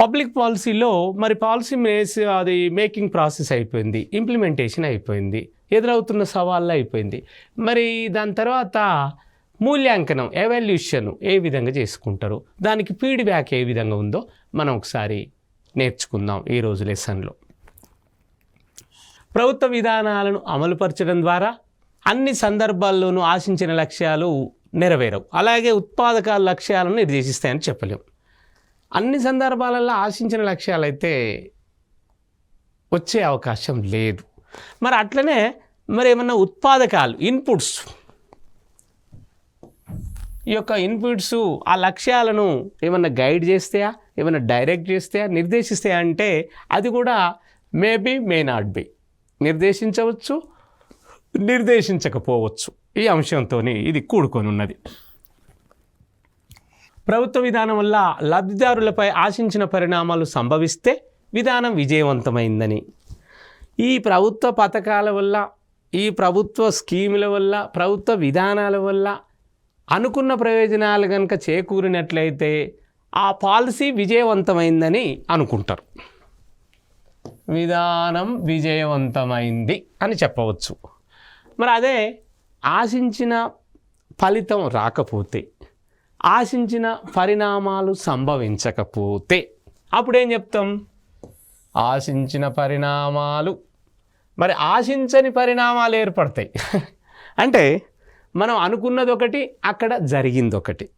Public పాలసీలో మరి policy మేస్ అది మేకింగ్ ప్రాసెస్ అయిపోయింది ఇంప్లిమెంటేషన్ అయిపోయింది ఎదురవుతున్న సవాళ్ళు అయిపోయింది. మరి దాని తర్వాత మూల్యాంకనం ఎవాల్యూషన్ ఏ విధంగా చేసుకుంటారు? దానికి ఫీడ్బ్యాక్ ఏ విధంగా ఉందో మనం ఒకసారి నేర్చుకుందాం ఈరోజు లెసన్లో. ప్రభుత్వ విధానాలను అమలుపరచడం ద్వారా అన్ని సందర్భాల్లోనూ ఆశించిన లక్ష్యాలు నెరవేరవు. అలాగే ఉత్పాదక లక్ష్యాలను నిర్దేశిస్తాయని చెప్పలేం. అన్ని సందర్భాలలో ఆశించిన లక్ష్యాలు అయితే వచ్చే అవకాశం లేదు. మరి అట్లనే మరి ఏమన్నా ఉత్పాదకాలు ఇన్పుట్స్ ఈ యొక్క ఇన్పుట్స్ ఆ లక్ష్యాలను ఏమన్నా గైడ్ చేస్తాయా? ఏమైనా డైరెక్ట్ చేస్తాయా? నిర్దేశిస్తాయా అంటే అది కూడా మేబీ మే నాట్ బి. నిర్దేశించవచ్చు నిర్దేశించకపోవచ్చు. ఈ అంశంతో ఇది కూడుకొని ఉన్నది. ప్రభుత్వ విధానం వల్ల లబ్ధిదారులపై ఆశించిన పరిణామాలు సంభవిస్తే విధానం విజయవంతమైందని. ఈ ప్రభుత్వ పథకాల వల్ల ఈ ప్రభుత్వ స్కీముల వల్ల ప్రభుత్వ విధానాల వల్ల అనుకున్న ప్రయోజనాలు కనుక చేకూరినట్లయితే ఆ పాలసీ విజయవంతమైందని అనుకుంటారు. విధానం విజయవంతమైంది అని చెప్పవచ్చు. మరి అదే ఆశించిన ఫలితం రాకపోతే ఆశించిన పరిణామాలు సంభవించకపోతే అప్పుడేం చెప్తాం? ఆశించిన పరిణామాలు. మరి ఆశించని పరిణామాలు ఏర్పడతాయి. అంటే మనం అనుకున్నది ఒకటి అక్కడ జరిగింది ఒకటి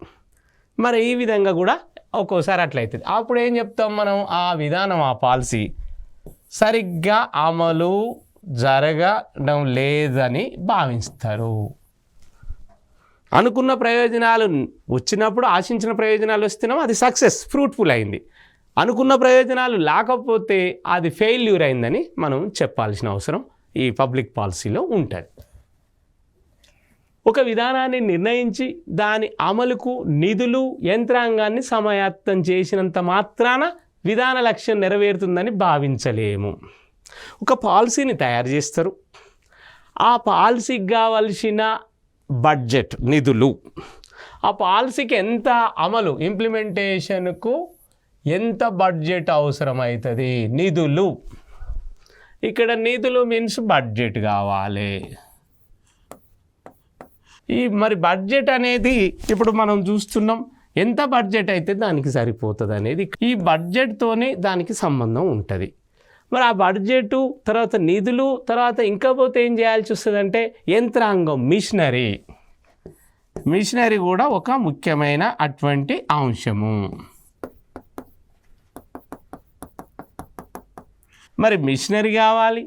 మరి ఈ విధంగా కూడా ఒక్కోసారి అట్లయితుంది. అప్పుడు ఏం చెప్తాం మనం? ఆ విధానం ఆ పాలసీ సరిగ్గా అమలు జరగడం లేదని భావిస్తారు. అనుకున్న ప్రయోజనాలు వచ్చినప్పుడు ఆశించిన ప్రయోజనాలు వస్తున్నాం అది సక్సెస్ ఫ్రూట్ఫుల్ అయింది. అనుకున్న ప్రయోజనాలు లేకపోతే అది ఫెయిల్యూర్ అయిందని మనం చెప్పాల్సిన అవసరం ఈ పబ్లిక్ పాలసీలో ఉంటుంది. ఒక విధానాన్ని నిర్ణయించి దాని అమలుకు నిధులు యంత్రాంగాన్ని సమాయత్తం చేసినంత మాత్రాన విధాన లక్ష్యం నెరవేరుతుందని భావించలేము. ఒక పాలసీని తయారు చేస్తారు. ఆ పాలసీకి కావలసిన బడ్జెట్ నిధులు. ఆ పాలసీకి ఎంత అమలు ఇంప్లిమెంటేషన్కు ఎంత బడ్జెట్ అవసరమవుతుంది నిధులు. ఇక్కడ నిధులు మీన్స్ బడ్జెట్ కావాలి. ఈ మరి బడ్జెట్ అనేది ఇప్పుడు మనం చూస్తున్నాం ఎంత బడ్జెట్ అయితే దానికి సరిపోతుంది అనేది ఈ బడ్జెట్తోనే దానికి సంబంధం ఉంటుంది. మరి ఆ బడ్జెట్ తర్వాత నిధులు తర్వాత ఇంకా పోతే ఏం చేయాల్సి వస్తుందంటే యంత్రాంగం మిషనరీ. మిషనరీ కూడా ఒక ముఖ్యమైన అటువంటి అంశము. మరి మిషనరీ కావాలి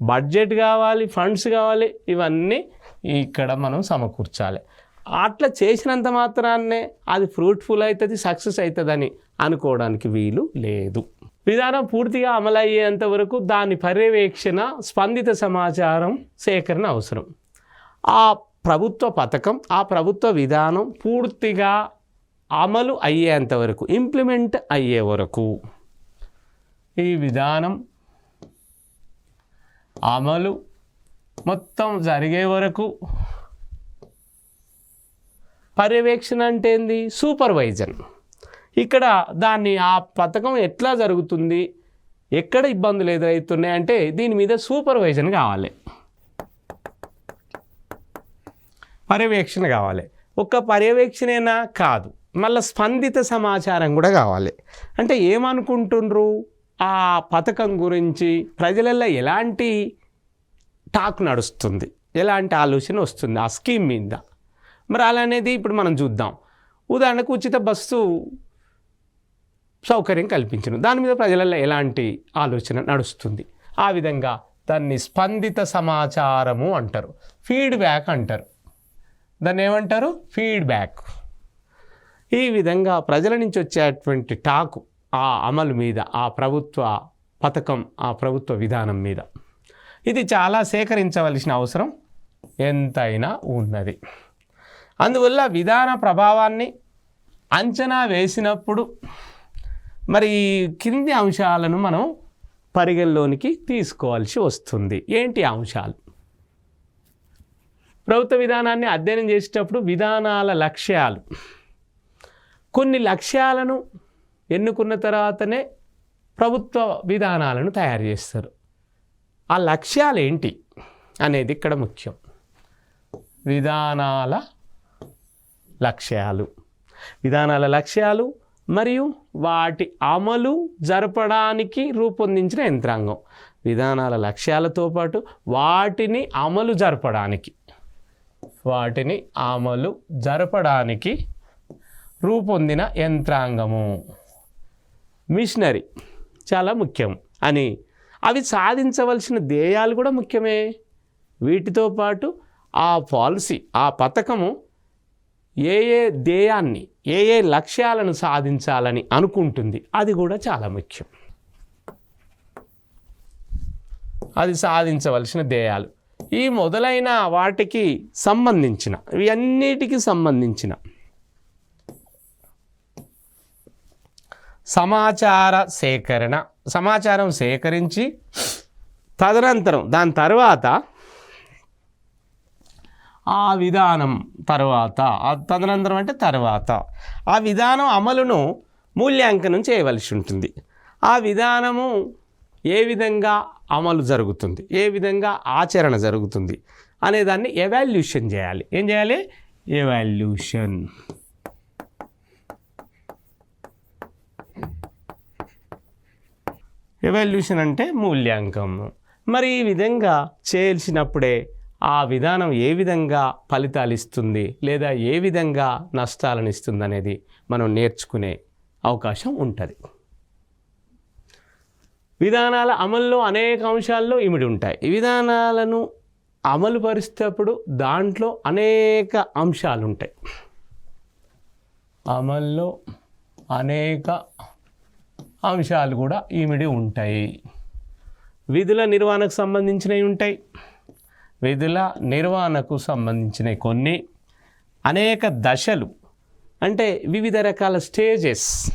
బడ్జెట్ కావాలి ఫండ్స్ కావాలి ఇవన్నీ ఇక్కడ మనం సమకూర్చాలి. అట్లా చేసినంత మాత్రాన్నే అది ఫ్రూట్ఫుల్ అవుతుంది సక్సెస్ అవుతుందని అనుకోవడానికి వీలు లేదు. విధానం పూర్తిగా అమలయ్యేంత వరకు దాని పర్యవేక్షణ స్పందిత సమాచారం సేకరణ అవసరం. ఆ ప్రభుత్వ పథకం ఆ ప్రభుత్వ విధానం పూర్తిగా అమలు అయ్యేంత వరకు ఇంప్లిమెంట్ అయ్యే వరకు ఈ విధానం అమలు మొత్తం జరిగే వరకు పర్యవేక్షణ అంటే ఏంది? సూపర్వైజన్ ఇక్కడ దాన్ని ఆ పథకం ఎట్లా జరుగుతుంది? ఎక్కడ ఇబ్బందులు ఎదురవుతున్నాయి అంటే దీని మీద సూపర్వైజన్ కావాలి. పర్యవేక్షణ కావాలి. ఒక్క పర్యవేక్షణేనా కాదు. మళ్ళీ స్పందిత సమాచారం కూడా కావాలి. అంటే ఏమనుకుంటుండ్రు? ఆ పథకం గురించి ప్రజలలో ఎలాంటి టాక్ నడుస్తుంది? ఎలాంటి ఆలోచన వస్తుంది ఆ స్కీమ్ మీద? మరి అలానేది ఇప్పుడు మనం చూద్దాం. ఉదాహరణకు ఉచిత బస్సు సౌకర్యం కల్పించను. దాని మీద ప్రజలలో ఎలాంటి ఆలోచన నడుస్తుంది? ఆ విధంగా దాన్ని స్పందిత సమాచారము అంటారు. ఫీడ్బ్యాక్ అంటారు. దాన్ని ఏమంటారు? ఫీడ్బ్యాక్. ఈ విధంగా ప్రజల నుంచి వచ్చేటువంటి టాకు ఆ అమలు మీద ఆ ప్రభుత్వ పథకం ఆ ప్రభుత్వ విధానం మీద. ఇది చాలా సేకరించవలసిన అవసరం ఎంతైనా ఉన్నది. అందువల్ల విధాన ప్రభావాన్ని అంచనా వేసినప్పుడు మరి కింది అంశాలను మనం పరిగణలోనికి తీసుకోవాల్సి వస్తుంది. ఏంటి అంశాలు? ప్రభుత్వ విధానాన్ని అధ్యయనం చేసేటప్పుడు విధానాల లక్ష్యాలు. కొన్ని లక్ష్యాలను ఎన్నుకున్న తర్వాతనే ప్రభుత్వ విధానాలను తయారు చేస్తారు. ఆ లక్ష్యాలు ఏంటి అనేది ఇక్కడ ముఖ్యం. విధానాల లక్ష్యాలు. విధానాల లక్ష్యాలు మరియు వాటి అమలు జరపడానికి రూపొందించిన యంత్రాంగం. విధానాల లక్ష్యాలతో పాటు వాటిని అమలు జరపడానికి వాటిని అమలు జరపడానికి రూపొందిన యంత్రాంగము. మిషనరీ చాలా ముఖ్యం అని. అవి సాధించవలసిన ధ్యేయాలు కూడా ముఖ్యమే. వీటితో పాటు ఆ పాలసీ ఆ పథకము ఏ ఏ ధ్యేయాన్ని ఏ ఏ లక్ష్యాలను సాధించాలని అనుకుంటుంది అది కూడా చాలా ముఖ్యం. అది సాధించవలసిన ధ్యేయాలు. ఈ మొదలైన వాటికి సంబంధించిన ఇవన్నిటికి సంబంధించిన సమాచార సేకరణ సమాచారం సేకరించి తదనంతరం దాని తర్వాత ఆ విధానం తర్వాత తదనంతరం అంటే తర్వాత. ఆ విధానం అమలును మూల్యాంకనం చేయవలసి ఉంటుంది. ఆ విధానము ఏ విధంగా అమలు జరుగుతుంది ఏ విధంగా ఆచరణ జరుగుతుంది అనే దాన్ని ఎవాల్యూషన్ చేయాలి. ఏం చేయాలి? ఎవాల్యూషన్ ఎవాల్యూషన్ అంటే మూల్యాంకము. మరి ఈ విధంగా చేయాల్సినప్పుడే ఆ విధానం ఏ విధంగా ఫలితాలు ఇస్తుంది లేదా ఏ విధంగా నష్టాలను ఇస్తుంది అనేది మనం నేర్చుకునే అవకాశం ఉంటుంది. విధానాల అమల్లో అనేక అంశాల్లో ఇమిడి ఉంటాయి. ఈ విధానాలను అమలు పరిచేటప్పుడు దాంట్లో అనేక అంశాలు ఉంటాయి. అమల్లో అనేక అంశాలు కూడా ఈమిడి ఉంటాయి. విధుల నిర్వహణకు సంబంధించినవి ఉంటాయి. విధుల నిర్వహణకు సంబంధించిన కొన్ని. అనేక దశలు అంటే వివిధ రకాల స్టేజెస్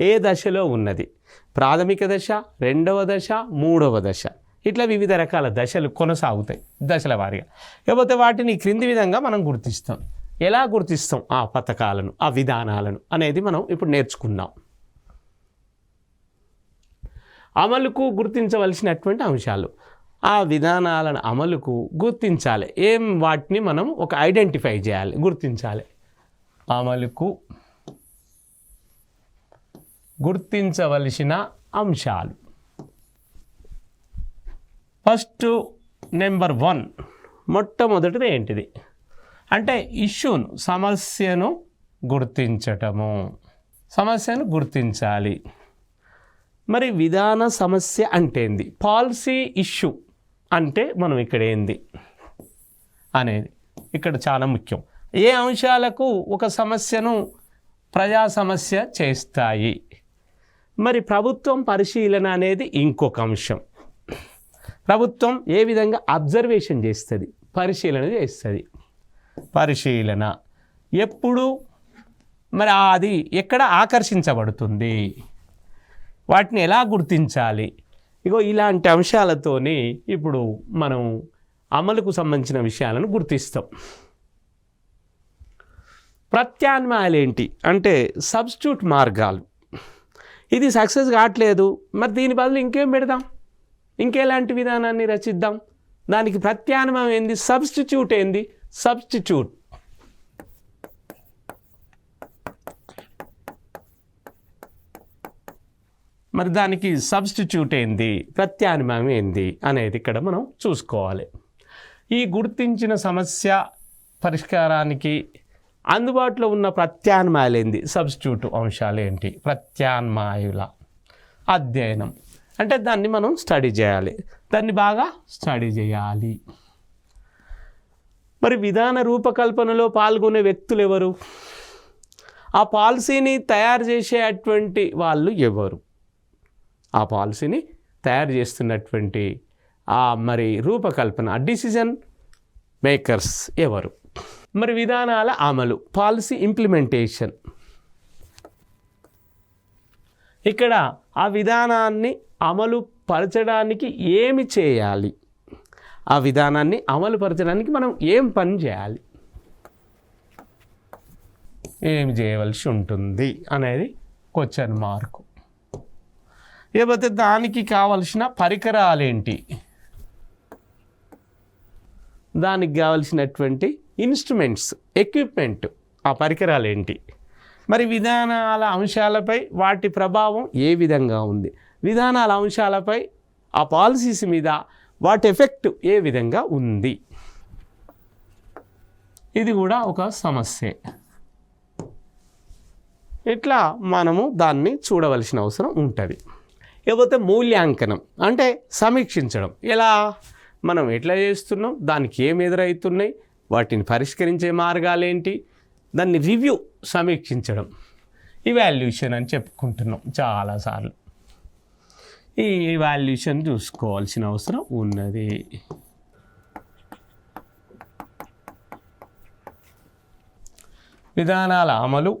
ఏ దశలో ఉన్నది? ప్రాథమిక దశ రెండవ దశ మూడవ దశ. ఇట్లా వివిధ రకాల దశలు కొనసాగుతాయి దశల వారీగా. లేకపోతే వాటిని క్రింది విధంగా మనం గుర్తిస్తాం. ఎలా గుర్తిస్తాం? ఆ పథకాలను ఆ విధానాలను అనేది మనం ఇప్పుడు నేర్చుకుందాం అమలుకు గుర్తించవలసినటువంటి అంశాలు. ఆ విధానాలను అమలుకు గుర్తించాలి. ఏం వాటిని మనం ఒక ఐడెంటిఫై చేయాలి గుర్తించాలి. అమలుకు గుర్తించవలసిన అంశాలు. ఫస్ట్ నెంబర్ వన్ మొట్టమొదటిది ఏంటిది? అంటే ఇష్యూను సమస్యను గుర్తించటము. సమస్యను గుర్తించాలి. మరి విధాన సమస్య అంటే ఏంది పాలసీ ఇష్యూ. అంటే మనం ఇక్కడ ఏంది అనేది ఇక్కడ చాలా ముఖ్యం. ఏ అంశాలకు ఒక సమస్యను ప్రజా సమస్య చేస్తాయి? మరి ప్రభుత్వం పరిశీలన అనేది ఇంకొక అంశం. ప్రభుత్వం ఏ విధంగా అబ్జర్వేషన్ చేస్తుంది? పరిశీలన చేస్తుంది. పరిశీలన. ఎప్పుడు? మరి అది ఎక్కడ ఆకర్షించబడుతుంది? వాటిని ఎలా గుర్తించాలి? ఇగో ఇలాంటి అంశాలతోని ఇప్పుడు మనం అమలుకు సంబంధించిన విషయాలను గుర్తిస్తాం. ప్రత్యామ్నాయాలు ఏంటి అంటే సబ్స్టిట్యూట్ మార్గాలు. ఇది సక్సెస్ కావట్లేదు మరి దీని బదులు ఇంకేం పెడదాం? ఇంకేలాంటి విధానాన్ని రచిద్దాం? దానికి ప్రత్యామ్నాయం ఏంది? సబ్స్టిట్యూట్ ఏంది? సబ్స్టిట్యూట్. మరి దానికి సబ్స్టిట్యూట్ ఏంది? ప్రత్యామ్నాయం ఏంది? అనేది ఇక్కడ మనం చూసుకోవాలి. ఈ గుర్తించిన సమస్య పరిష్కారానికి అందుబాటులో ఉన్న ప్రత్యామ్నాయాలు ఏంది? సబ్స్టిట్యూట్ అంశాలు ఏంటి? ప్రత్యామ్నాయుల అధ్యయనం. అంటే దాన్ని మనం స్టడీ చేయాలి. దాన్ని బాగా స్టడీ చేయాలి. మరి విధాన రూపకల్పనలో పాల్గొనే వ్యక్తులు ఎవరు? ఆ పాలసీని తయారు చేసేటువంటి వాళ్ళు ఎవరు? ఆ పాలసీని తయారు చేస్తున్నటువంటి ఆ మరి రూపకల్పన డిసిజన్ మేకర్స్ ఎవరు? మరి విధానాల అమలు పాలసీ ఇంప్లిమెంటేషన్ ఇక్కడ ఆ విధానాన్ని అమలు పరచడానికి ఏమి చేయాలి? ఆ విధానాన్ని అమలు పరచడానికి మనం ఏం పని చేయాలి? ఏం చేయవలసి ఉంటుంది అనేది క్వశ్చన్ మార్కు లేకపోతే దానికి కావలసిన పరికరాలేంటి? దానికి కావలసినటువంటి ఇన్స్ట్రుమెంట్స్ ఎక్విప్మెంట్ ఆ పరికరాలు ఏంటి మరి విధానాల అంశాలపై వాటి ప్రభావం ఏ విధంగా ఉంది? విధానాల అంశాలపై ఆ పాలసీస్ మీద వాటి ఎఫెక్ట్ ఏ విధంగా ఉంది? ఇది కూడా ఒక సమస్యే. ఇట్లా మనము దాన్ని చూడవలసిన అవసరం ఉంటుంది. లేకపోతే మూల్యాంకనం అంటే సమీక్షించడం. ఎలా? మనం ఎట్లా చేస్తున్నాం? దానికి ఏం ఎదురవుతున్నాయి వాటిని పరిష్కరించే మార్గాలు ఏంటి దాన్ని రివ్యూ సమీక్షించడం. ఇవాల్యూషన్ అని చెప్పుకుంటున్నాం చాలాసార్లు ఈ ఇవాల్యూషన్ చూసుకోవాల్సిన అవసరం ఉన్నది. విధానాల అమలు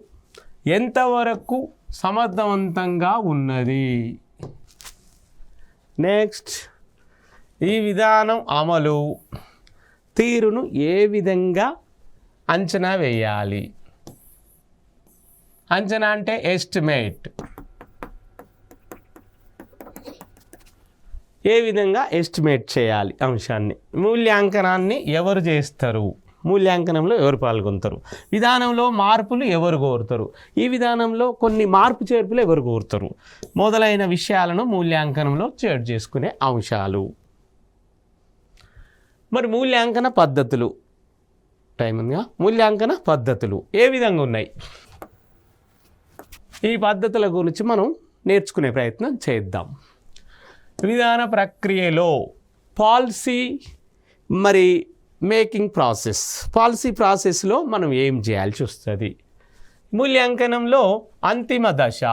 ఎంతవరకు సమర్థవంతంగా ఉన్నది? నెక్స్ట్ ఈ విధానం అమలు. తీరును ఏ విధంగా అంచనా వేయాలి? అంచనా అంటే ఎస్టిమేట్ ఏ విధంగా ఎస్టిమేట్ చేయాలి? అంశాన్ని. మూల్యాంకనాన్ని ఎవరు చేస్తారు? మూల్యాంకనంలో ఎవరు పాల్గొంటారు? విధానంలో మార్పులు ఎవరు కోరుతారు? ఈ విధానంలో కొన్ని మార్పు చేర్పులు ఎవరు కోరుతారు? మొదలైన విషయాలను మూల్యాంకనంలో చేర్చు చేసుకునే అంశాలు. మరి మూల్యాంకన పద్ధతులు. టైం ఉందిగా? మూల్యాంకన పద్ధతులు ఏ విధంగా ఉన్నాయి? ఈ పద్ధతుల గురించి మనం నేర్చుకునే ప్రయత్నం చేద్దాం. విధాన ప్రక్రియలో పాలసీ మరి మేకింగ్ ప్రాసెస్. పాలసీ ప్రాసెస్లో మనం ఏం చేయాల్సి వస్తుంది? మూల్యాంకనంలో అంతిమ దశ.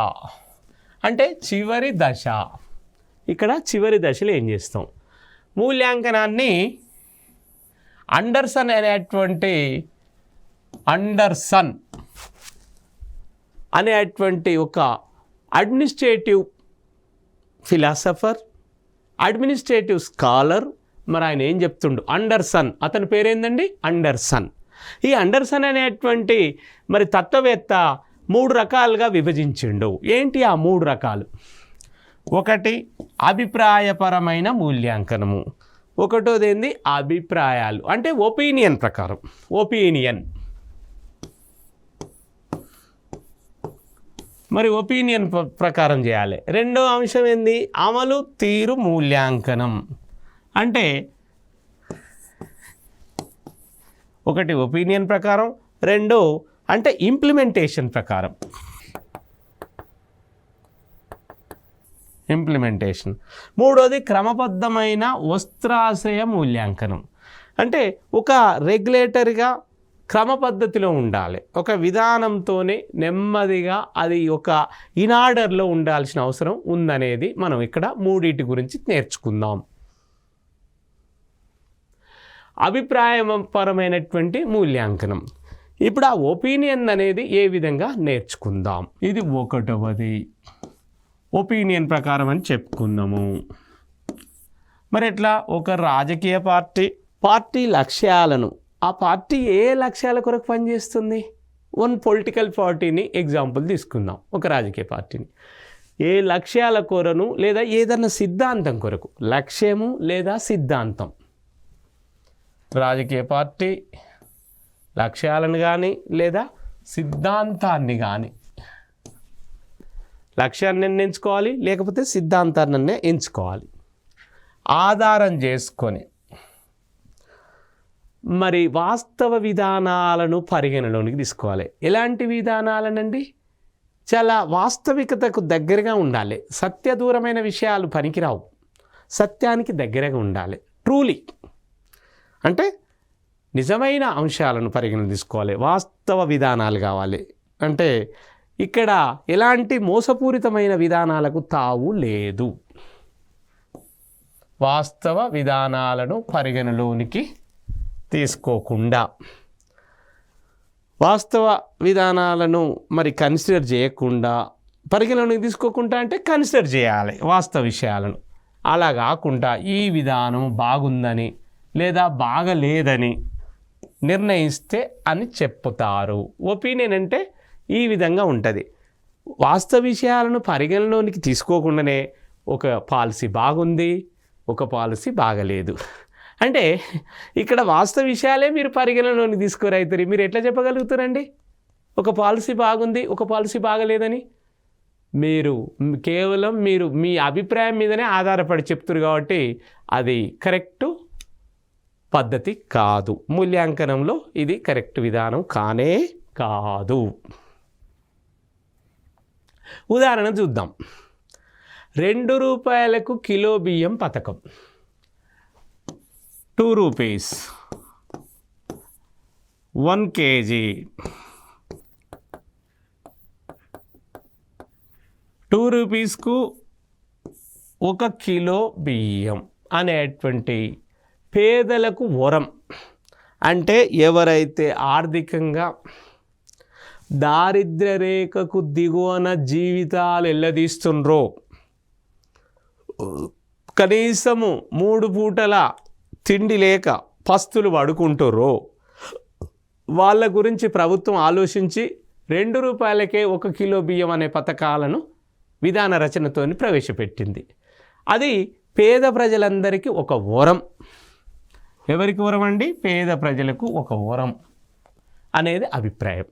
అంటే చివరి దశ. ఇక్కడ చివరి దశలో ఏం చేస్తాం? మూల్యాంకనాన్ని అండర్సన్ అనేటువంటి అండర్సన్ అనేటువంటి ఒక అడ్మినిస్ట్రేటివ్ ఫిలాసఫర్ అడ్మినిస్ట్రేటివ్ స్కాలర్ మరి ఆయన ఏం చెప్తుండు? అండర్సన్. అతని పేరేందండి? అండర్సన్. ఈ అండర్సన్ అనేటువంటి మరి తత్వవేత్త మూడు రకాలుగా విభజించిండు. ఏంటి ఆ మూడు రకాలు? ఒకటి అభిప్రాయపరమైన మూల్యాంకనము. ఒకటోది ఏంది అభిప్రాయాలు. అంటే ఒపీనియన్ ప్రకారం. ఒపీనియన్. మరి ఒపీనియన్ ప్రకారం చేయాలి. రెండో అంశం ఏంది? అమలు తీరు మూల్యాంకనం. అంటే ఒకటి ఒపీనియన్ ప్రకారం రెండో అంటే ఇంప్లిమెంటేషన్ ప్రకారం. ఇంప్లిమెంటేషన్ మూడోది క్రమబద్ధమైన వస్త్రాశ్రయ మూల్యాంకనం. అంటే ఒక రెగ్యులేటర్గా క్రమ పద్ధతిలో ఉండాలి. ఒక విధానంతోనే నెమ్మదిగా అది ఒక ఇనార్డర్లో ఉండాల్సిన అవసరం ఉందనేది మనం ఇక్కడ మూడింటి గురించి నేర్చుకుందాం. అభిప్రాయపరమైనటువంటి మూల్యాంకనం. ఇప్పుడు ఆ ఒపీనియన్ అనేది ఏ విధంగా నేర్చుకుందాం? ఇది ఒకటవది. ఒపీనియన్ ప్రకారం అని చెప్పుకుందాము. మరి ఎట్లా? ఒక రాజకీయ పార్టీ. పార్టీ లక్ష్యాలను. ఆ పార్టీ ఏ లక్ష్యాల కొరకు పనిచేస్తుంది? వన్ పొలిటికల్ పార్టీని ఎగ్జాంపుల్ తీసుకుందాం. ఒక రాజకీయ పార్టీని. ఏ లక్ష్యాల కొరను లేదా ఏదన్నా సిద్ధాంతం కొరకు. లక్ష్యము లేదా సిద్ధాంతం. రాజకీయ పార్టీ లక్ష్యాలను కానీ లేదా సిద్ధాంతాన్ని కానీ లక్ష్యాన్ని నిర్ణయించుకోవాలి లేకపోతే సిద్ధాంతాన్ని ఎంచుకోవాలి ఆధారం చేసుకొని మరి వాస్తవ విధానాలను పరిగణలోనికి తీసుకోవాలి. ఎలాంటి విధానాలనండి? చాలా వాస్తవికతకు దగ్గరగా ఉండాలి. సత్య దూరమైన విషయాలు పనికిరావు. సత్యానికి దగ్గరగా ఉండాలి. ట్రూలీ అంటే నిజమైన అంశాలను పరిగణన తీసుకోవాలి వాస్తవ విధానాలు కావాలి. అంటే ఇక్కడ ఎలాంటి మోసపూరితమైన విధానాలకు తావు లేదు. వాస్తవ విధానాలను పరిగణలోనికి తీసుకోకుండా. వాస్తవ విధానాలను మరి కన్సిడర్ చేయకుండా పరిగణలోకి తీసుకోకుండా అంటే కన్సిడర్ చేయాలి వాస్తవ విషయాలను. అలా కాకుండా ఈ విధానం బాగుందని లేదా బాగలేదని నిర్ణయిస్తే అని చెప్తారు ఒపీనియన్ అంటే ఈ విధంగా ఉంటుంది. వాస్తవ విషయాలను పరిగణలోనికి తీసుకోకుండానే ఒక పాలసీ బాగుంది ఒక పాలసీ బాగలేదు. అంటే ఇక్కడ వాస్తవ విషయాలే మీరు పరిగణలోకి తీసుకోరైతారు మీరు ఎట్లా చెప్పగలుగుతారండి? ఒక పాలసీ బాగుంది ఒక పాలసీ బాగలేదని? మీరు కేవలం మీరు మీ అభిప్రాయం మీదనే ఆధారపడి చెప్తున్నారు కాబట్టి అది కరెక్టు పద్ధతి కాదు. మూల్యాంకనంలో ఇది కరెక్ట్ విధానం కానే కాదు. ఉదాహరణ చూద్దాం. రెండు రూపాయలకు కిలో బియ్యం పథకం. Two rupees. One kg. Two రూపీస్కు ఒక కిలో బియ్యం అనేటువంటి పేదలకు వరం. అంటే ఎవరైతే ఆర్థికంగా దారిద్ర్య రేఖకు దిగువన జీవితాలు ఎల్లదీస్తుండ్రో కనీసము మూడు పూటల తిండి లేక పస్తులు పడుకుంటుర్రో వాళ్ళ గురించి ప్రభుత్వం ఆలోచించి రెండు రూపాయలకే ఒక కిలో బియ్యం అనే పథకాలను విధాన రచనతో ప్రవేశపెట్టింది. అది పేద ప్రజలందరికీ ఒక వరం. ఎవరికి వరం అండి? పేద ప్రజలకు ఒక వరం అనేది అభిప్రాయం.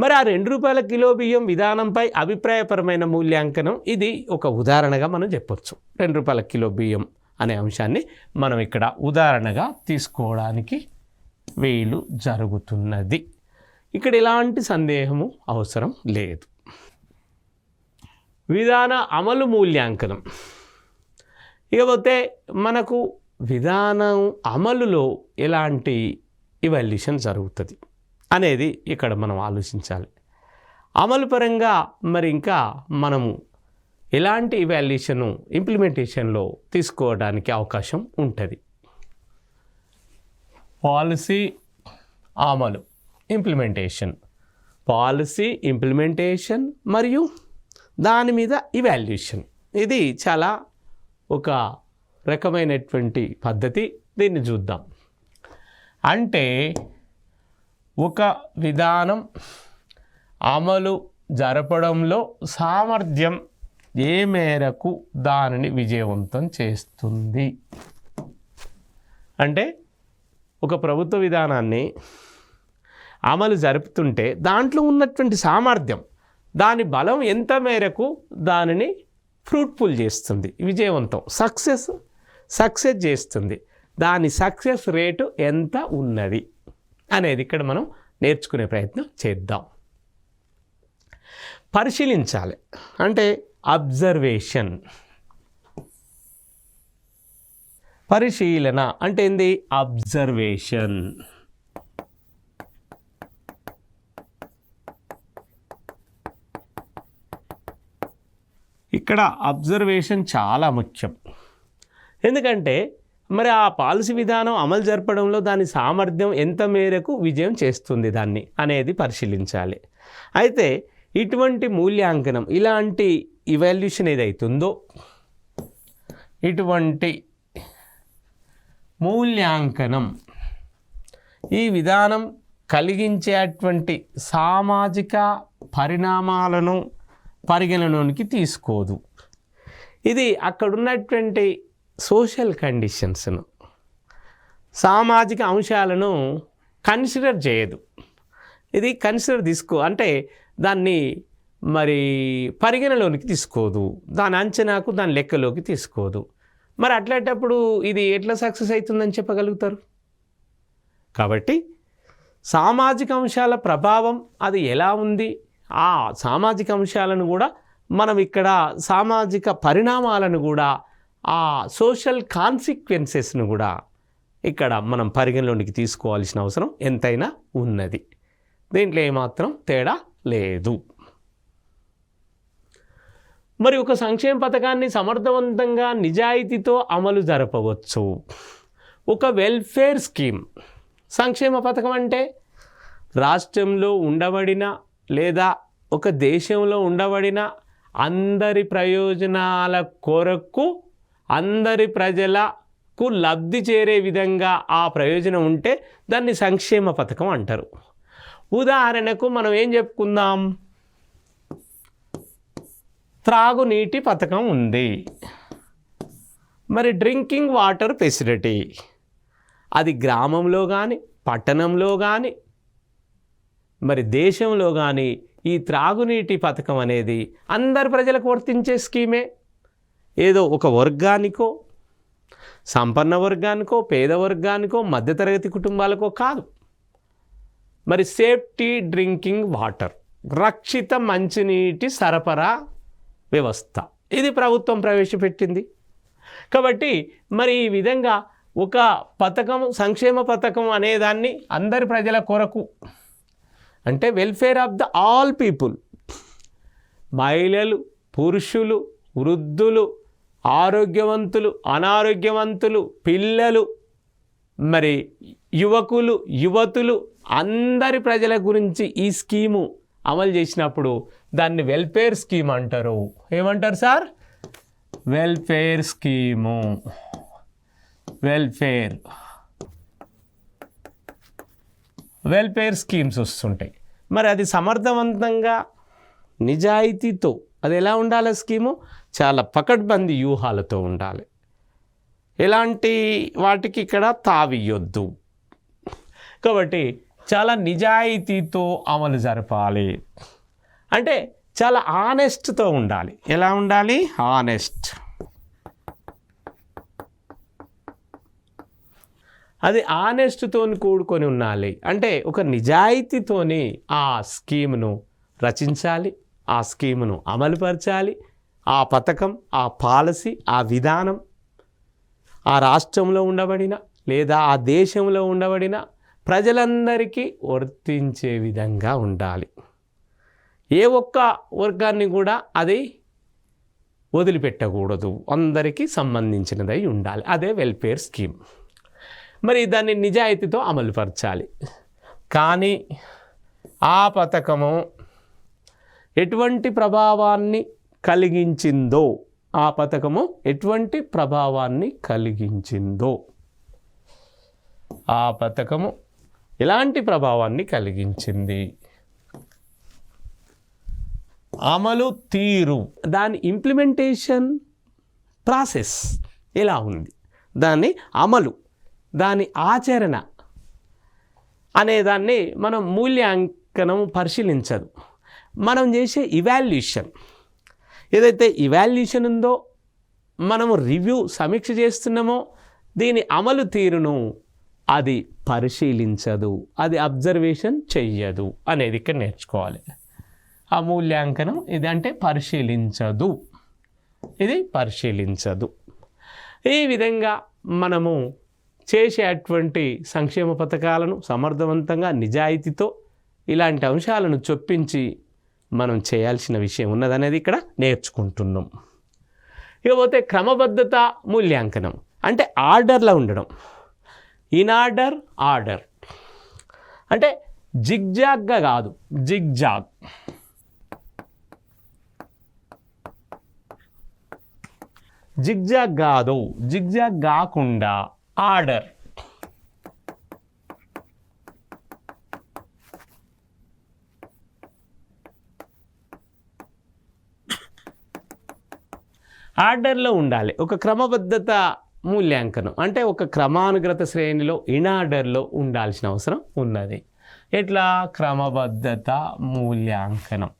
మరి ఆ రెండు రూపాయల కిలో బియ్యం విధానంపై అభిప్రాయపరమైన మూల్యాంకనం ఇది ఒక ఉదాహరణగా మనం చెప్పొచ్చు. రెండు రూపాయల కిలో బియ్యం అనే అంశాన్ని మనం ఇక్కడ ఉదాహరణగా తీసుకోవడానికి వీలు జరుగుతున్నది. ఇక్కడ ఎలాంటి సందేహము అవసరం లేదు. విధాన అమలు మూల్యాంకనం. ఇకపోతే మనకు విధానం అమలులో ఎలాంటి ఇవాల్యూషన్ జరుగుతుంది అనేది ఇక్కడ మనం ఆలోచించాలి. అమలు పరంగా మరి ఇంకా మనము ఎలాంటి ఇవాల్యూషను ఇంప్లిమెంటేషన్లో తీసుకోవడానికి అవకాశం ఉంటుంది. పాలసీ అమలు ఇంప్లిమెంటేషన్ పాలసీ ఇంప్లిమెంటేషన్ మరియు దాని మీద ఇవాల్యూషన్ ఇది చాలా ఒక రకమైనటువంటి పద్ధతి దీన్ని చూద్దాం. అంటే ఒక విధానం అమలు జరపడంలో సామర్థ్యం ఏ మేరకు దానిని విజయవంతం చేస్తుంది? అంటే ఒక ప్రభుత్వ విధానాన్ని అమలు జరుపుతుంటే దాంట్లో ఉన్నటువంటి సామర్థ్యం దాని బలం ఎంత మేరకు దానిని ఫ్రూట్ఫుల్ చేస్తుంది విజయవంతం సక్సెస్ సక్సెస్ చేస్తుంది. దాని సక్సెస్ రేటు ఎంత ఉన్నది? అనేది ఇక్కడ మనం నేర్చుకునే ప్రయత్నం చేద్దాం. పరిశీలించాలి. అంటే అబ్జర్వేషన్. పరిశీలన అంటే ఏంది? అబ్జర్వేషన్. ఇక్కడ అబ్జర్వేషన్ చాలా ముఖ్యం. ఎందుకంటే మరి ఆ పాలసీ విధానం అమలు జరపడంలో దాని సామర్థ్యం ఎంత మేరకు విజయం చేస్తుంది దాన్ని అనేది పరిశీలించాలి. అయితే ఇటువంటి మూల్యాంకనం ఇలాంటి ఇవాల్యూషన్ ఏదైతుందో ఇటువంటి మూల్యాంకనం ఈ విధానం కలిగించేటువంటి సామాజిక పరిణామాలను పరిగణలోనికి తీసుకోదు. ఇది అక్కడున్నటువంటి సోషల్ కండిషన్స్ను సామాజిక అంశాలను కన్సిడర్ చేయదు. ఇది కన్సిడర్ తీసుకో అంటే దాన్ని మరి పరిగణలోనికి తీసుకోదు. దాని అంచనాకు దాని లెక్కలోకి తీసుకోదు. మరి అట్లాంటప్పుడు ఇది ఎట్లా సక్సెస్ అవుతుందని చెప్పగలుగుతారు? కాబట్టి సామాజిక అంశాల ప్రభావం అది ఎలా ఉంది? ఆ సామాజిక అంశాలను కూడా మనం ఇక్కడ సామాజిక పరిణామాలను కూడా ఆ సోషల్ కాన్సిక్వెన్సెస్ను కూడా ఇక్కడ మనం పరిగణలోనికి తీసుకోవాల్సిన అవసరం ఎంతైనా ఉన్నది. దీంట్లో ఏమాత్రం తేడా లేదు. మరి ఒక సంక్షేమ పథకాన్ని సమర్థవంతంగా నిజాయితీతో అమలు జరపవచ్చు. ఒక వెల్ఫేర్ స్కీమ్ సంక్షేమ పథకం అంటే రాష్ట్రంలో ఉండబడిన లేదా ఒక దేశంలో ఉండబడిన అందరి ప్రయోజనాల కొరకు అందరి ప్రజలకు లబ్ధి చేరే విధంగా ఆ ప్రయోజనం ఉంటే దాన్ని సంక్షేమ పథకం అంటారు. ఉదాహరణకు మనం ఏం చెప్పుకుందాం? త్రాగునీటి పథకం ఉంది. మరి డ్రింకింగ్ వాటర్ ఫెసిలిటీ అది గ్రామంలో కానీ పట్టణంలో కానీ మరి దేశంలో కానీ ఈ త్రాగునీటి పథకం అనేది అందరి ప్రజలకు వర్తించే స్కీమే. ఏదో ఒక వర్గానికో సంపన్న వర్గానికో పేద వర్గానికో మధ్యతరగతి కుటుంబాలకో కాదు. మరి సేఫ్టీ డ్రింకింగ్ వాటర్ రక్షిత మంచినీటి సరఫరా వ్యవస్థ. ఇది ప్రభుత్వం ప్రవేశపెట్టింది. కాబట్టి మరి ఈ విధంగా ఒక పథకం సంక్షేమ పథకం అనేదాన్ని అందరి ప్రజల కొరకు అంటే welfare of the all people మహిళలు పురుషులు వృద్ధులు ఆరోగ్యవంతులు అనారోగ్యవంతులు పిల్లలు మరి యువకులు యువతులు అందరి ప్రజల గురించి ఈ స్కీము అమలు చేసినప్పుడు దాన్ని వెల్ఫేర్ స్కీమ్ అంటారు. ఏమంటారు sir? Welfare scheme. Welfare. Welfare schemes వస్తుంటాయి. మరి అది సమర్థవంతంగా నిజాయితీతో అది ఎలా ఉండాలి స్కీము? చాలా పకడ్బందీ వ్యూహాలతో ఉండాలి. ఎలాంటి వాటికి ఇక్కడ తావియొద్దు కాబట్టి చాలా నిజాయితీతో అమలు జరపాలి. అంటే చాలా ఆనెస్ట్తో ఉండాలి. ఎలా ఉండాలి? ఆనెస్ట్. అది ఆనెస్ట్తో కూడుకొని ఉండాలి. అంటే ఒక నిజాయితీతోని ఆ స్కీమ్ను రచించాలి ఆ స్కీమ్ను అమలుపరచాలి ఆ పథకం ఆ పాలసీ ఆ విధానం ఆ రాష్ట్రంలో ఉండబడిన లేదా ఆ దేశంలో ఉండబడిన ప్రజలందరికీ వర్తించే విధంగా ఉండాలి. ఏ ఒక్క వర్గాన్ని కూడా అది వదిలిపెట్టకూడదు. అందరికీ సంబంధించినదై ఉండాలి. అదే వెల్ఫేర్ స్కీమ్. మరి దాన్ని నిజాయితీతో అమలుపరచాలి. కానీ ఆ పథకము ఎటువంటి ప్రభావాన్ని కలిగించిందో ఆ పథకము ఎటువంటి ప్రభావాన్ని కలిగించిందో. ఆ పథకము ఎలాంటి ప్రభావాన్ని కలిగించింది? అమలు తీరు. దాని ఇంప్లిమెంటేషన్ ప్రాసెస్ ఎలా ఉంది? దాని అమలు దాని ఆచరణ అనేదాన్ని మనం మూల్యాంకనం పరిశీలించదు. మనం చేసే ఇవాల్యూషన్ ఏదైతే ఇవాల్యుయేషన్ ఉందో మనము రివ్యూ సమీక్ష చేస్తున్నామో దీని అమలు తీరును అది పరిశీలించదు అది అబ్జర్వేషన్ చెయ్యదు అనేది ఇక్కడ నేర్చుకోవాలి. ఆ మూల్యాంకనం ఇది అంటే పరిశీలించదు. ఇది పరిశీలించదు. ఈ విధంగా మనము చేసేటువంటి సంక్షేమ పథకాలను సమర్థవంతంగా నిజాయితీతో ఇలాంటి అంశాలను చొప్పించి మనం చేయాల్సిన విషయం ఉన్నదనేది ఇక్కడ నేర్చుకుంటున్నాం. ఇకపోతే క్రమబద్ధత మూల్యాంకనం అంటే ఆర్డర్లో ఉండడం. In order order. అంటే జిగ్జాగ్గా కాదు జిగ్జాగ్. జిగ్జాగ్ కాదు జిగ్జాగ్ కాకుండా ఆర్డర్. ఆర్డర్లో ఉండాలి. ఒక క్రమబద్ధత మూల్యాంకనం. అంటే ఒక క్రమానుగత శ్రేణిలో ఇన్ ఆర్డర్లో ఉండాల్సిన అవసరం ఉన్నది. ఎట్లా? క్రమబద్ధత మూల్యాంకనం.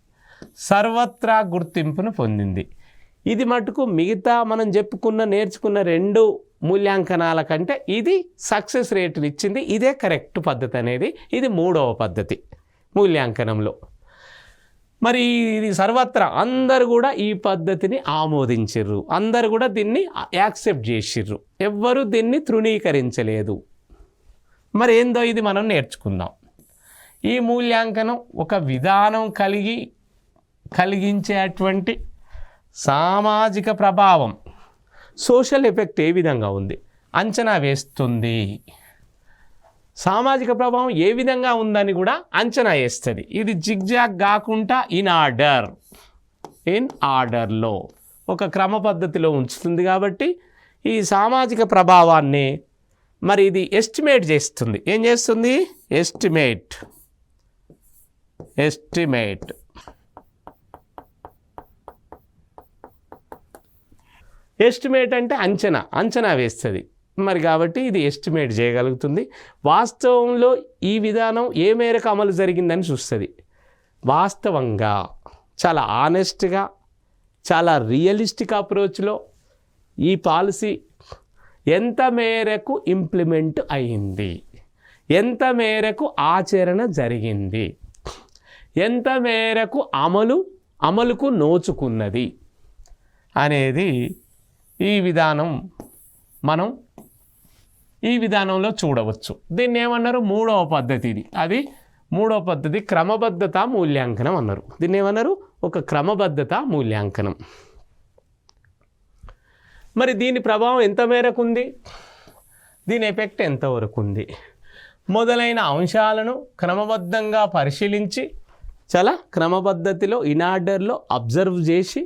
సర్వత్రా గుర్తింపును పొందింది. ఇది మటుకు మిగతా మనం చెప్పుకున్న నేర్చుకున్న రెండు మూల్యాంకనాల కంటే ఇది సక్సెస్ రేటుని ఇచ్చింది ఇదే కరెక్ట్ పద్ధతి అనేది ఇది మూడవ పద్ధతి మూల్యాంకనంలో. మరి ఇది సర్వత్రా అందరు కూడా ఈ పద్ధతిని ఆమోదించిర్రు. అందరు కూడా దీన్ని యాక్సెప్ట్ చేసిర్రు. ఎవ్వరు దీన్ని తృణీకరించలేదు. మరి ఏందో ఇది మనం నేర్చుకుందాం. ఈ మూల్యాంకనం ఒక విధానం కలిగి కలిగించేటువంటి సామాజిక ప్రభావం సోషల్ ఎఫెక్ట్ ఏ విధంగా ఉంది? అంచనా వేస్తుంది. సామాజిక ప్రభావం ఏ విధంగా ఉందని కూడా అంచనా వేస్తుంది. ఇది జిగ్జాగ్ కాకుండా ఇన్ ఆర్డర్. ఇన్ ఆర్డర్లో ఒక క్రమ పద్ధతిలో ఉంచుతుంది కాబట్టి ఈ సామాజిక ప్రభావాన్ని మరి ఇది ఎస్టిమేట్ చేస్తుంది. ఏం చేస్తుంది? ఎస్టిమేట్. ఎస్టిమేట్. ఎస్టిమేట్ అంటే అంచనా అంచనా వేస్తుంది. మరి కాబట్టి ఇది ఎస్టిమేట్ చేయగలుగుతుంది. వాస్తవంలో ఈ విధానం ఏ మేరకు అమలు జరిగిందని చూస్తుంది. వాస్తవంగా చాలా ఆనెస్ట్గా చాలా రియలిస్టిక్ అప్రోచ్లో ఈ పాలసీ ఎంత మేరకు ఇంప్లిమెంట్ అయింది? ఎంత మేరకు ఆచరణ జరిగింది? ఎంత మేరకు అమలు అమలుకు నోచుకున్నది? అనేది ఈ విధానం మనం ఈ విధానంలో చూడవచ్చు. దీన్ని ఏమన్నారు మూడవ పద్ధతి ఇది అది మూడవ పద్ధతి క్రమబద్ధత మూల్యాంకనం అన్నారు. దీన్ని ఏమన్నారు ఒక క్రమబద్ధత మూల్యాంకనం. మరి దీని ప్రభావం ఎంత మేరకు ఉంది దీని ఎఫెక్ట్ ఎంతవరకు ఉంది మొదలైన అంశాలను క్రమబద్ధంగా పరిశీలించి చాలా క్రమబద్ధతిలో ఇనార్డర్లో అబ్జర్వ్ చేసి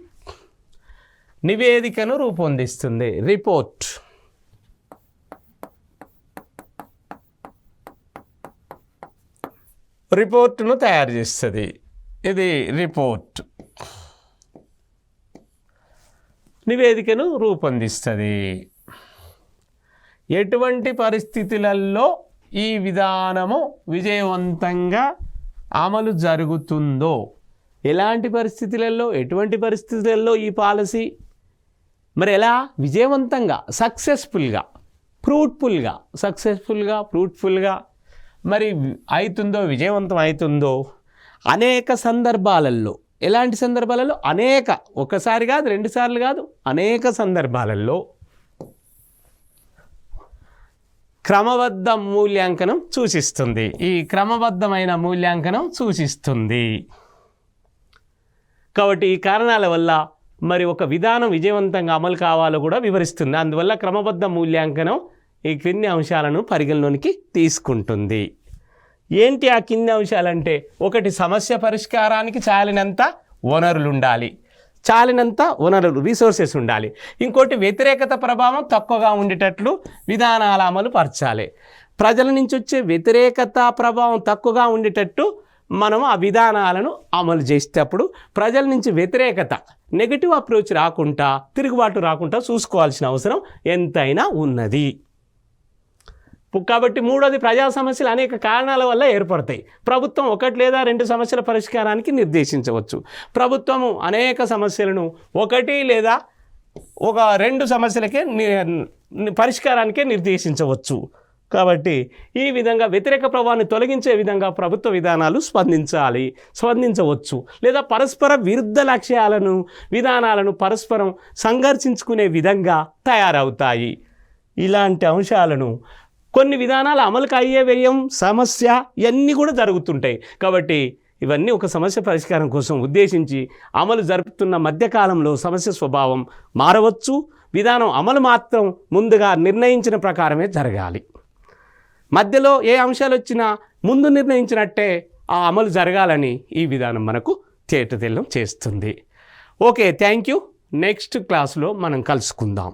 నివేదికను రూపొందిస్తుంది. రిపోర్ట్. రిపోర్టును తయారు చేస్తుంది. ఇది రిపోర్ట్. నివేదికను రూపొందిస్తుంది. ఎటువంటి పరిస్థితులలో ఈ విధానము విజయవంతంగా అమలు జరుగుతుందో ఎలాంటి పరిస్థితులలో ఎటువంటి పరిస్థితులలో ఈ పాలసీ? మరి ఎలా? విజయవంతంగా సక్సెస్ఫుల్గా ఫ్రూట్ఫుల్గా సక్సెస్ఫుల్గా ఫ్రూట్ఫుల్గా మరి అవుతుందో విజయవంతం అవుతుందో అనేక సందర్భాలలో ఎలాంటి సందర్భాలలో? అనేక ఒకసారి కాదు రెండు సార్లు కాదు అనేక సందర్భాలలో క్రమబద్ధ మూల్యాంకనం సూచిస్తుంది. ఈ క్రమబద్ధమైన మూల్యాంకనం సూచిస్తుంది. కాబట్టి ఈ కారణాల వల్ల మరి ఒక విధానం విజయవంతంగా అమలు కావాలో కూడా వివరిస్తుంది. అందువల్ల క్రమబద్ధ మూల్యాంకనం ఈ క్రింది అంశాలను పరిగణలోనికి తీసుకుంటుంది. ఏంటి ఆ కింది అంశాలంటే ఒకటి సమస్య పరిష్కారానికి చాలినంత వనరులు ఉండాలి చాలినంత వనరులు రీసోర్సెస్ ఉండాలి. ఇంకోటి వ్యతిరేకత ప్రభావం తక్కువగా ఉండేటట్లు విధానాల అమలు పరచాలి. ప్రజల నుంచి వచ్చే వ్యతిరేకత ప్రభావం తక్కువగా ఉండేటట్టు మనం ఆ విధానాలను అమలు చేసేటప్పుడు ప్రజల నుంచి వ్యతిరేకత నెగిటివ్ అప్రోచ్ రాకుండా తిరుగుబాటు రాకుండా చూసుకోవాల్సిన అవసరం ఎంతైనా ఉన్నది. కాబట్టి మూడోది ప్రజా సమస్యలు అనేక కారణాల వల్ల ఏర్పడతాయి. ప్రభుత్వం ఒకటి లేదా రెండు సమస్యల పరిష్కారానికి నిర్దేశించవచ్చు. ప్రభుత్వము అనేక సమస్యలను ఒకటి లేదా ఒక రెండు సమస్యలకే ని- పరిష్కారానికే నిర్దేశించవచ్చు. కాబట్టి ఈ విధంగా వ్యతిరేక ప్రభావాన్ని తొలగించే విధంగా ప్రభుత్వ విధానాలు స్పందించాలి స్పందించవచ్చు. లేదా పరస్పర విరుద్ధ లక్ష్యాలను విధానాలను పరస్పరం సంఘర్షించుకునే విధంగా తయారవుతాయి. ఇలాంటి అంశాలను కొన్ని విధానాలు అమలుకు అయ్యే వ్యయం సమస్య ఇవన్నీ కూడా జరుగుతుంటాయి. కాబట్టి ఇవన్నీ ఒక సమస్య పరిష్కారం కోసం ఉద్దేశించి అమలు జరుపుతున్న మధ్యకాలంలో సమస్య స్వభావం మారవచ్చు. విధానం అమలు మాత్రం ముందుగా నిర్ణయించిన ప్రకారమే జరగాలి. మధ్యలో ఏ అంశాలు వచ్చినా ముందు నిర్ణయించినట్టే ఆ అమలు జరగాలని ఈ విధానం మనకు తేటతెల్లం చేస్తుంది. Okay thank you. నెక్స్ట్ క్లాస్లో మనం కలుసుకుందాం.